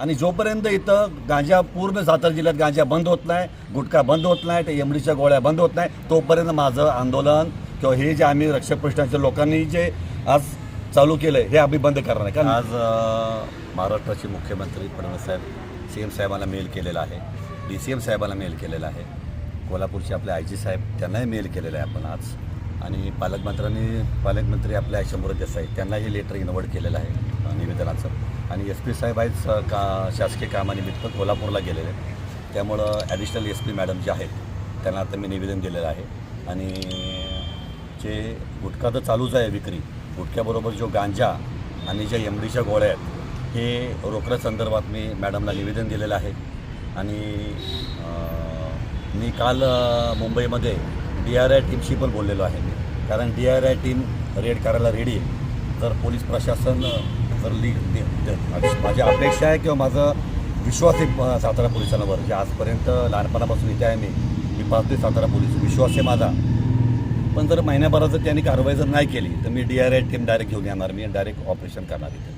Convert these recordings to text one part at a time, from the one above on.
आणि जोपर्यंत इथं गांजा पूर्ण सातारा जिल्ह्यात गांजा बंद होत नाही गुटखा बंद होत नाही तर एमडीच्या गोळ्या बंद होत नाही तोपर्यंत माझं आंदोलन किंवा हे जे आम्ही रक्षक लोकांनी जे आज चालू केलं आहे हे आम्ही बंद करणार आहे. कारण आज महाराष्ट्राचे मुख्यमंत्री फडणवीस साहेब सी एम साहेबांना मेल केलेला आहे डी सी एम साहेबांना मेल केलेला आहे कोल्हापूरचे आपले आय जी साहेब त्यांनाही मेल केलेलं आहे आपण आज. आणि पालकमंत्र्यांनी पालकमंत्री आपल्या शंभर देसाई त्यांनाही लेटर इन्व्हर्ट केलेलं आहे निवेदनाचं. आणि एस पी साहेब आहेत स- का शासकीय कामानिमित्त कोल्हापूरला गेलेले. आहेत त्यामुळं ॲडिशनल एस पी मॅडम जे आहेत त्यांना आता मी निवेदन दिलेलं आहे. आणि जे गुटखा तर चालूच आहे विक्री गुटख्याबरोबर जो गांजा आणि ज्या एमडीच्या गोळ्या आहेत हे रोकड्या संदर्भात मी मॅडमला निवेदन दिलेलं आहे. आणि मी काल मुंबईमध्ये डी आर आय टीमशी पण बोललेलो आहे मी. कारण D R I team raid करायला रेडी आहे. जर पोलीस प्रशासन तर लीग माझी अपेक्षा आहे किंवा माझं विश्वास आहे सातारा पोलिसांवर जे आजपर्यंत लहानपणापासून इथे आहे मी. मी पाहतोय सातारा पोलीस विश्वास आहे माझा. पण जर महिन्याभरात जर त्यांनी कारवाई जर नाही केली तर मी D R I team direct घेऊन येणार मी डायरेक्ट ऑपरेशन करणार इथे.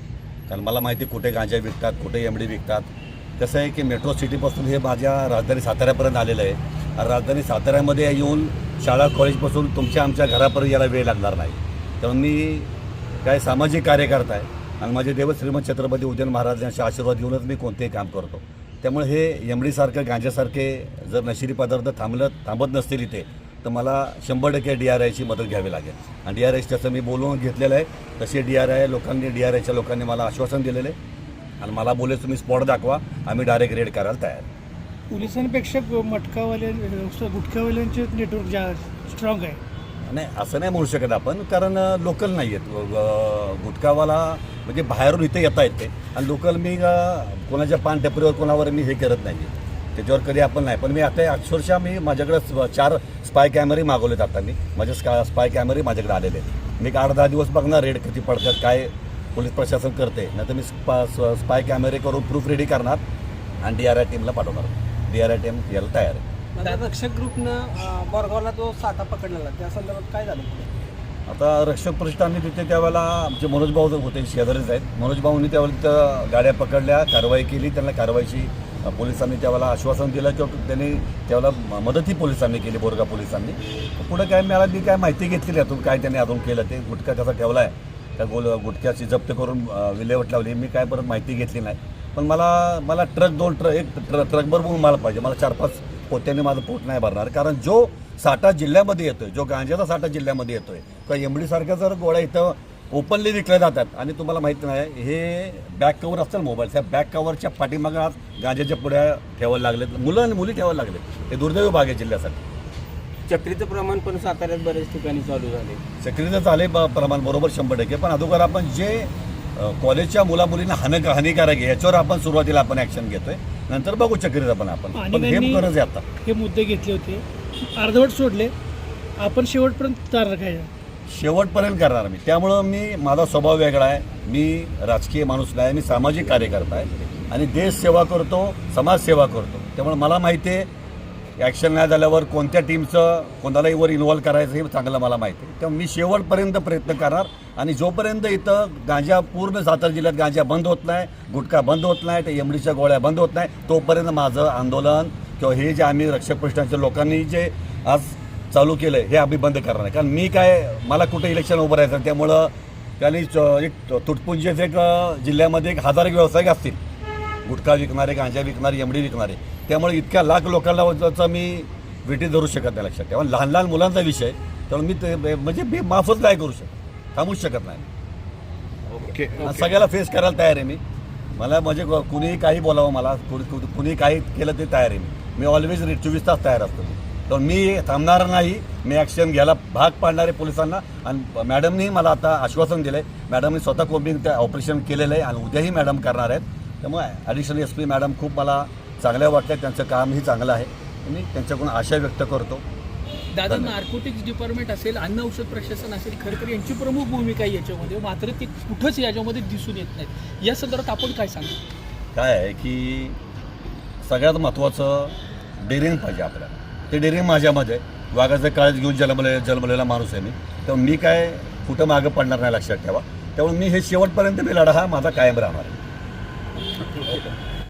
कारण मला माहिती आहे कुठे गांजा विकतात कुठे एम डी विकतात. कसं आहे की मेट्रो सिटीपासून हे माझ्या राजधानी साताऱ्यापर्यंत आलेलं आहे. आणि राजधानी साताऱ्यामध्ये येऊन शाळा कॉलेजपासून तुमच्या आमच्या घरापर्यंत यायला वेळ लागणार नाही. तर मी काय सामाजिक कार्यकर्ता आहे आणि माझे देव श्रीमंत छत्रपती उदयन महाराजांचे आशीर्वाद घेऊनच मी कोणतेही काम करतो. त्यामुळे हे एमडीसारखं गांजासारखे जर नशिरी पदार्थ थांबलं थांबत नसतील इथे तर मला शंभर टक्के डी आर आयची मदत घ्यावी लागेल. आणि डी आर आय त्याचं मी बोलून घेतलेलं आहे. तसे डी आर आय लोकांनी डी आर आयच्या लोकांनी मला आश्वासन दिलेलं आहे. आणि मला बोले तुम्ही स्पॉट दाखवा आम्ही डायरेक्ट रेड करायला तयार पोलिसांपेक्षा ग- मटकावाले नेटवर्क जा स्ट्रॉंग आहे. नाही असं नाही म्हणू शकत आपण कारण लोकल नाही आहेत. गुटखावाला म्हणजे बाहेरून इथे येता येते. आणि लोकल मी कोणाच्या पान टपरीवर कोणावर मी हे करत नाही त्याच्यावर कधी आपण नाही. पण मी आता अक्षरशः मी माझ्याकडे चार स्पाय कॅमेरे मागवलेत आता मी. माझे स्का स्पाय कॅमेरे माझ्याकडे आलेले आहेत. मी एक आठ दहा दिवस बघणार रेड किती पडतात काय पोलीस प्रशासन करते नाही तर मी स्पा स्पाय कॅमेरे करून प्रूफ रेडी करणार आणि डी आर आय टीमला पाठवणार. डी आर आय टीम यायला तयार आहे. रक्षक ग्रुपनं बोरगावला जो साठा पकडलेला. त्या संदर्भात काय झालं आता रक्षक प्रतिष्ठानने तिथे त्यावेळेला आमचे मनोज भाऊ होते शेजारीच आहेत. मनोज भाऊंनी त्यावेळेला तिथं गाड्या पकडल्या कारवाई केली. त्यांना कारवाईची पोलिसांनी त्यावेळेला आश्वासन दिलं किंवा त्यांनी त्यावेळेला मदतही पोलिसांनी केली बोरगा पोलिसांनी. पुढे काय मिळालं मी काय माहिती घेतली यातून काय त्यांनी अजून केलं ते गुटखा कसा ठेवला आहे त्या गोल गुटख्याची जप्त करून विल्हेवाट लावली. मी काय परत माहिती घेतली नाही. पण मला मला ट्रक दोन ट्रक एक ट्र ट्रकभर बघून मला पाहिजे. मला चार पाच पोत्याने माझं पोट नाही भरणार. कारण जो साठा जिल्ह्यामध्ये येतोय जो गांजाचा साठा जिल्ह्यामध्ये येतोय किंवा एमडी सारख्या जर गोळ्या इथं ओपनली विकल्या जातात आणि तुम्हाला माहिती नाही हे बॅक कवर असतं मोबाईल त्या बॅक कवरच्या पाठीमागं आज गांजाच्या पुड्या ठेवायला लागलेत मुलं आणि मुली ठेवायला लागले हे दुर्दैवी भाग आहे जिल्ह्यासाठी. चक्रीचं प्रमाण पण साताऱ्यात बऱ्याच ठिकाणी चालू झाले सक्रियचं झाले ब- प्रमाण बरोबर शंभर टक्के. पण अगोदर आपण जे कॉलेजच्या मुला मुलींना हान हानिकारक आहे याच्यावर आपण सुरुवातीला आपण ॲक्शन घेतोय. नंतर बघू चक्रीचं पण आपण. पण हे गरज आहे आता. हे मुद्दे घेतले होते. अर्धवट सोडले. आपण शेवटपर्यंत तार राखायचा शेवटपर्यंत करणार मी. त्यामुळं मी माझा स्वभाव वेगळा आहे. मी राजकीय माणूस नाही मी सामाजिक कार्यकर्ता आहे. आणि देश सेवा करतो समाजसेवा करतो. त्यामुळे मला माहिती आहे ॲक्शन नाही झाल्यावर कोणत्या टीमचं कोणालाही वर इन्व्हॉल्व करायचं हे चांगलं मला माहिती आहे. तेव्हा मी शेवटपर्यंत प्रयत्न करणार आणि जोपर्यंत इथं गांजा पूर्ण सातारा जिल्ह्यात गांजा बंद होत नाही गुटखा बंद होत नाही ते एमडीच्या गोळ्या बंद होत नाही तोपर्यंत माझं आंदोलन किंवा हे जे आम्ही रक्षक प्रश्नाच्या लोकांनी जे आज चालू केलं आहे हे आम्ही बंद करणार आहे कारण मी काय मला कुठे इलेक्शन उभं राहायचं त्यामुळं त्यांनी च- एक तुटपुंजेच एक जिल्ह्यामध्ये एक हजार एक व्यावसायिक असतील. गुटखा विकणारे गांजा विकणारे एमडी विकणारे. त्यामुळे इतक्या लाख लोकांना मी विटी धरू शकत नाही लक्षात ठेवा. लहान लहान मुलांचा विषय त्यामुळे मी ते म्हणजे मी माफच नाही करू शकत. थांबूच शकत नाही. ओके सगळ्याला फेस करायला तयार आहे मी. मला म्हणजे कुणीही काही बोलावं मला कुणी काही केलं ते तयार आहे मी. मी ऑलवेज चोवीस तास तयार असतो तर मी थांबणार नाही. मी ॲक्शन घ्यायला भाग पाडणार पोलिसांना आणि मॅडमनी मला आता आश्वासन दिलं आहे मॅडमनी स्वतः कोम्बिंग त्या ऑपरेशन केलेलं आहे आणि उद्याही मॅडम करणार आहेत. त्यामुळे ॲडिशनल एस पी मॅडम खूप मला चांगल्या वाटतात त्यांचं कामही चांगलं आहे. मी त्यांच्याकडून आशा व्यक्त करतो. दादा. नार्कोटिक्स डिपार्टमेंट असेल अन्न औषध प्रशासन असेल खरं तर यांची प्रमुख भूमिका आहे याच्यामध्ये. मात्र ते कुठंच याच्यामध्ये दिसून येत नाहीत. या संदर्भात आपण काय सांगू? काय आहे की सगळ्यात महत्त्वाचं डेअरिंग पाहिजे आपल्याला. ते डेअरिंग माझ्यामध्ये. वाघाचं काळज घेऊन जन्मले जन्मलेला माणूस आहे मी. त्यामुळे मी काय कुठं मागं पडणार नाही लक्षात ठेवा. त्यामुळे मी हे शेवटपर्यंत मी लढा हा माझा कायम राहणार आहे.